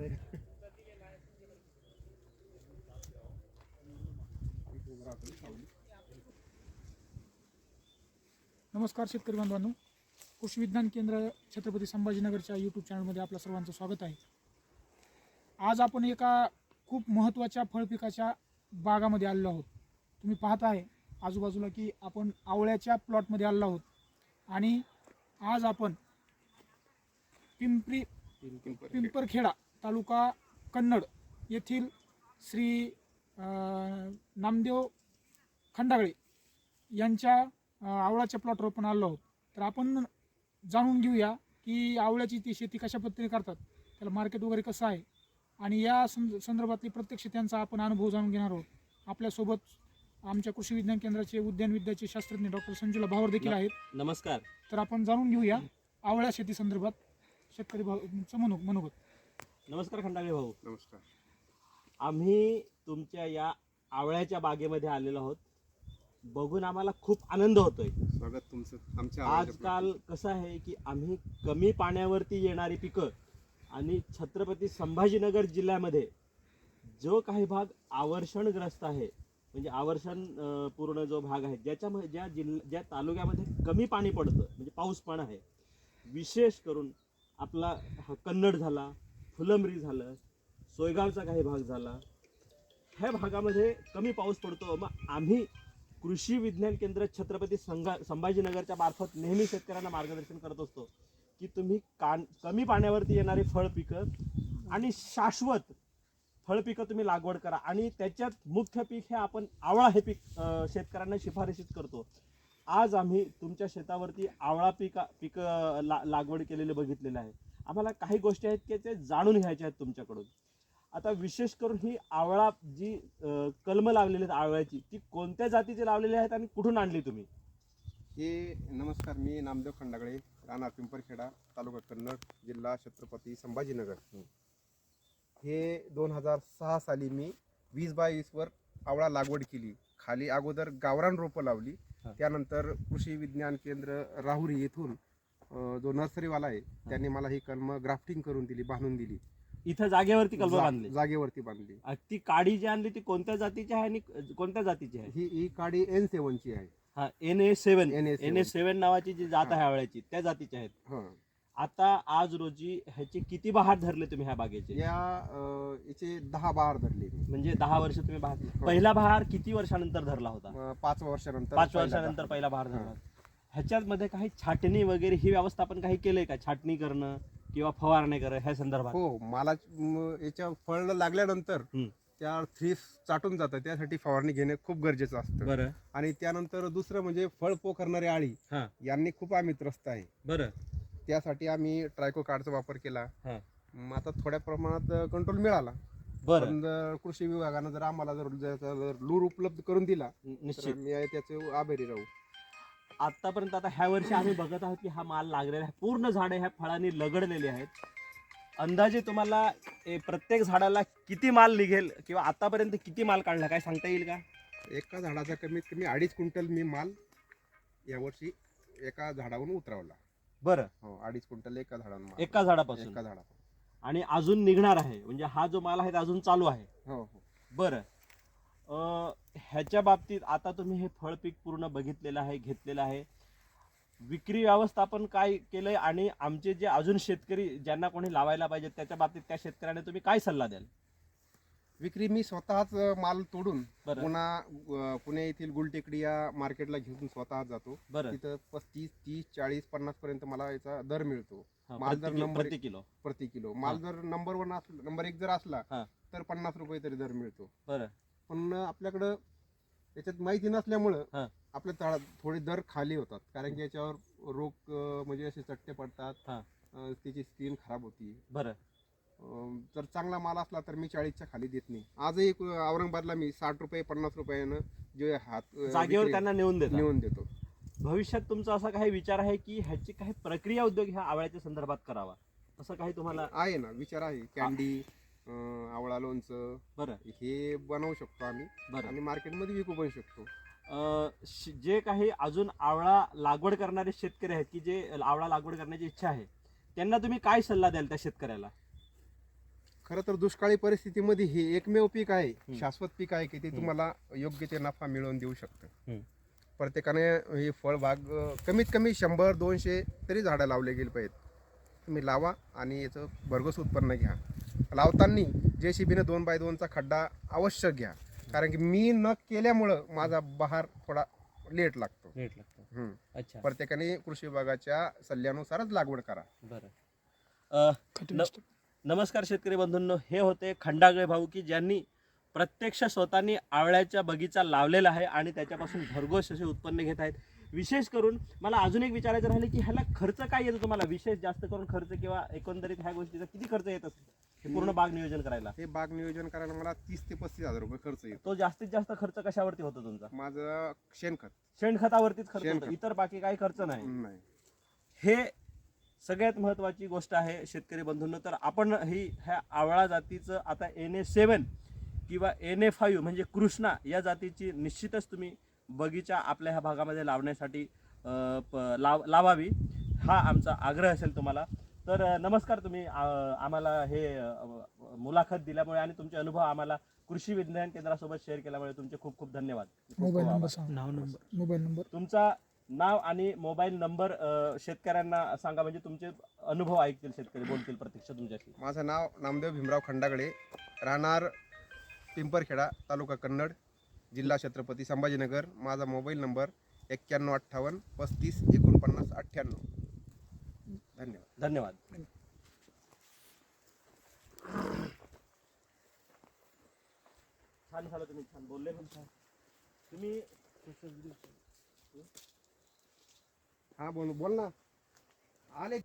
आहे नमस्कार शेतकरी बांधवांनो. कृषी विज्ञान केंद्र छत्रपती संभाजीनगरच्या यूट्यूब चॅनलमध्ये आपलं सर्वांचं स्वागत आहे. आज आपण एका खूप महत्त्वाच्या फळपिकाच्या बागामध्ये आलेलो आहोत. तुम्ही पाहत आहे आजूबाजूला की आपण आवळ्याच्या प्लॉटमध्ये आलेलो आहोत. आणि आज आपण पिंपरी पिंपरखेडा तालुका कन्नड येथील श्री नामदेव खंडागळे यांच्या अं, आवळ्याच्या प्लॉटवर आपण आलो आहोत. तर आपण जाणून घेऊया की आवळ्याची ती शेती कशा पद्धतीने करतात त्याला मार्केट वगैरे कसं आहे आणि या संद संदर्भातली प्रत्यक्ष त्यांचा आपण अनुभव जाणून घेणार आहोत. आपल्यासोबत आमच्या कृषी विज्ञान केंद्राचे उद्यान विद्याचे शास्त्रज्ञ डॉक्टर संजुला भावर देखील आहेत. नमस्कार. तर आपण जाणून घेऊया आवळ्या शेती संदर्भात. शेतकरी भाऊचं मनो मनोगत. नमस्कार खंडागळे भाऊ. नमस्कार. आम्ही तुमच्या या आवळ्याच्या बागेमध्ये आलेलो आहोत. बघून आम्हाला खूप आनंद होतोय. स्वागत तुमचं आमच्या आजकाल कसं आहे की आम्ही कमी पाण्यावरती येणारी पिकं आणि छत्रपती संभाजीनगर जिल्ह्यामध्ये जो काही भाग आवर्षणग्रस्त आहे म्हणजे आवर्षण पूर्ण जो भाग आहे ज्याच्यामध्ये ज्या जिल्ह्या ज्या तालुक्यामध्ये कमी पाणी पडतं म्हणजे पाऊस पण आहे विशेष करून आपला हा कन्नड झाला फुलंब्री झालं सोयगावचा काही भाग झाला. ह्या भागामध्ये कमी पाऊस पडतो. मग आम्ही कृषी विज्ञान केंद्र छत्रपती संघा संभाजीनगरच्या मार्फत नेहमी शेतकऱ्यांना मार्गदर्शन करत असतो की तुम्ही कान कमी पाण्यावरती येणारी फळ पिकं आणि शाश्वत फळ पिकं तुम्ही लागवड करा. आणि त्याच्यात मुख्य पीक हे आपण आवळा हे पीक शेतकऱ्यांना शिफारशीत करतो. आज आम्ही तुमच्या शेतावरती आवळा पिका पिकं ला लागवड केलेले बघितलेले आहे. आम्हाला काही गोष्टी आहेत की ते जाणून घ्यायच्या आहेत तुमच्याकडून. आता विशेष करून ही आवळा जी कलमं लावलेली आहेत आवळ्याची ती कोणत्या जातीची लावलेली आहेत आणि कुठून आणली तुम्ही? हे नमस्कार मी नामदेव खंडागळे राहणार पिंपरखेडा तालुका कन्नड जिल्हा छत्रपती संभाजीनगर. हे. दोन हजार सहा साली मी वीस बाय वीसवर आवळा लागवड केली. खाली अगोदर गावरान रोपं लावली. त्यानंतर कृषी विज्ञान केंद्र राहुरी येथून जो नर्सरीवाला आहे त्यांनी मला ही कलम ग्राफ्टिंग करून दिली बांधून दिली. इथं जागेवरती कलमं जा- बांधली. जागेवरती बांधली. ती काडी जी आणली ती कोणत्या जातीची आहे आणि कोणत्या जातीची आहे? ही ही काडी एन सेवनची आहे. हा N A seven NA7. N A seven नावाची जी जात आहे आवळ्याची त्या जातीची आहेत. हां. आता आज रोजी ह्याचे किती बहार धरले तुम्ही ह्या बागेचे? या अं, याचे दहा बहार धरले मी. म्हणजे दहा वर्ष तुम्ही बहार हो. पहिला बहार किती वर्षानंतर धरला होता? अं, पाच वर्षानंतर पाच पहिला वर्षानंतर. पहिला बहार हा. धरला ह्याच्यामध्ये काही छाटणी वगैरे ही व्यवस्था आपण काही केलंय का? छाटणी करणं किंवा फवारणी करणं ह्या संदर्भात? हो मला म, याच्या फळ लागल्यानंतर. त्या थ्रीस चाटून जातं. त्यासाठी फवारणी घेणे खूप गरजेचं असतं. बरं. आणि त्यानंतर दुसरं म्हणजे फळ पो करणारी आळी हा. यांनी खूप आम्ही त्रस्त आहे. बरं. त्यासाठी आम्ही ट्रायको कार्डचा वापर केला. हा. मग आता थोड्या प्रमाणात कंट्रोल मिळाला. बरं. पण जर कृषी विभागानं जर आम्हाला जर जर- जर लूर उपलब्ध करून दिला तर निश्चित. मी आहे त्याचे आभारी राहू. आतापर्यंत आता ह्या वर्षी आम्ही बघत आहोत की हा माल लागलेला आहे. पूर्ण झाडे ह्या फळांनी लगडलेली आहेत. अंदाजे तुम्हाला ए, प्रत्येक झाडाला किती माल निघेल किंवा आतापर्यंत किती माल काढला? काय सांगता येईल का? एका झाडाचा कमीत कमी अडीच क्विंटल मी माल यावर्षी एका झाडावरून उतरवला. बरं. हो अडीच क्विंटल एका झाडावरून माल. एका झाडापासून. एका झाडापासून. आणि अजून निघणार आहे. म्हणजे हा जो माल आहे तो अजून चालू आहे. हो हो. बरं. ह्याच्या बाबतीत आता तुम्ही हे फळ पीक पूर्ण बघितलेलं आहे घेतलेलं आहे. विक्री व्यवस्थापन काय केलंय आणि आमचे जे अजून शेतकरी ज्यांना कोणी लावायला पाहिजे त्याच्या बाबतीत त्या शेतकऱ्यांना तुम्ही काय सल्ला द्याल? विक्री मी स्वतःच माल तोडून बरं. पुन्हा पुणे येथील गुलटेकडी या मार्केटला घेऊन स्वतः जातो. बरं. तिथं पस्तीस तीस चाळीस पन्नास पर्यंत मला याचा दर मिळतो. हा, माल जर प्रति नंबर- प्रति किलो. प्रति किलो. माल जर नंबर वन असला नंबर एक जर असला हा. तर पन्नास रुपये तरी दर मिळतो. बरं. पण आपल्याकडं याच्यात माहिती नसल्यामुळं हा. आपले तळा- थोडे दर खाली होतात. कारण की याच्यावर रोग म्हणजे असे चट्टे पडतात. त्याची स्किन खराब होती. बरं. जर चांगला माल असला तर मी चाळीसच्या खाली देत नाही. आजही औरंगाबादला मी साठ रुपये पन्नास रुपयानं जे हात जागेवर त्यांना नेऊन देतात. नेऊन देतो. भविष्यात तुमचा असा काही विचार आहे की ह्याची काही प्रक्रिया उद्योग ह्या आवळ्याच्या संदर्भात करावा? असं काही तुम्हाला आहे ना विचार आहे. कॅन्डी अं, आवळा लोणचं बरं. हे बनवू शकतो आम्ही. बरं. आणि मार्केटमध्ये विकू पण शकतो. अं, श- जे काही अजून आवळा लागवड करणारे शेतकरी आहेत की जे आवळा लागवड करण्याची इच्छा आहे त्यांना तुम्ही काय सल्ला द्याल त्या शेतकऱ्याला? खरं तर दुष्काळी परिस्थितीमध्ये हे एकमेव पीक आहे. शाश्वत पीक आहे की ते. तुम्हाला योग्य ते नफा मिळवून देऊ शकतं. हम्म. प्रत्येकाने हे फळबाग अं, कमीत कमी शंभर दोनशे तरी झाडं लावले गेली पाहिजेत. तुम्ही लावा आणि याचं भरघोस उत्पन्न घ्या. लावताना जे शिबीने दोन बाय दोनचा खड्डा आवश्यक घ्या. कारण की मी न केल्यामुळं माझा बहार थोडा लेट लागतो. रेट लागतो. अच्छा. प्रत्येकाने कृषी विभागाच्या सल्ल्यानुसारच लागवड करा. बरं. नमस्कार शेतकरी बंधूंनो. हे होते खंडागळे भाऊ की ज्यांनी प्रत्यक्ष स्वतःनी आवळ्याचा बगीचा लावलेला आहे आणि त्याच्यापासून भरघोस असे उत्पन्न घेत आहेत. विशेष करून मला अजून एक विचारायचं राहिलं की ह्याला खर्च काय येतो तुम्हाला? विशेष जास्त करून खर्च किंवा एकंदरीत ह्या गोष्टीचा किती खर्च येत असतो? हे पूर्ण बाग नियोजन करायला? हे बाग नियोजन करायला मला तीस ते पस्तीस हजार रुपये खर्च येतो. तो जास्तीत जास्त खर्च कशावरती होतो तुमचा? माझं शेणखत. शेणखतावरतीच खर्च होतो शेणखत. इतर बाकी काही खर्च नाही. नाही. हे सगळ्यात महत्त्वाची गोष्ट आहे शेतकरी बंधूंनो तर आपण ही ह्या आवळा जातीचं आता एन ए सेवन किंवा एन ए फाईव्ह म्हणजे कृष्णा या जातीची निश्चितच तुम्ही बगीचा आपल्या ह्या भागामध्ये लावण्यासाठी अं, प- लाव लावावी. हा आमचा आग्रह असेल तुम्हाला. तर नमस्कार तुम्ही. आम्हाला हे मुलाखत दिल्यामुळे आणि तुमचे अनुभव आम्हाला कृषी विज्ञान केंद्रासोबत शेअर केल्यामुळे तुमचे खूप खूप धन्यवाद. मोबाईल. नंबर सांगा. नाव नंबर. Mobile number. तुमचा नाव आणि मोबाईल नंबर शेतकऱ्यांना सांगा म्हणजे तुमचे अनुभव ऐकतील शेतकरी बोलतील प्रत्यक्ष तुमच्याशी. माझं नाव नामदेव भीमराव खंडागळे राहणार पिंपरखेडा तालुका कन्नड जिल्हा छत्रपती संभाजीनगर. माझा मोबाईल नंबर एक्क्याण्णव अठ्ठावन्न पस्तीस एकोणपन्नास अठ्ठ्याण्णव. धन्यवाद. धन्यवाद. छान झालं तुम्ही छान बोलले पण छान तुम्ही हा बोल बोल ना. आले.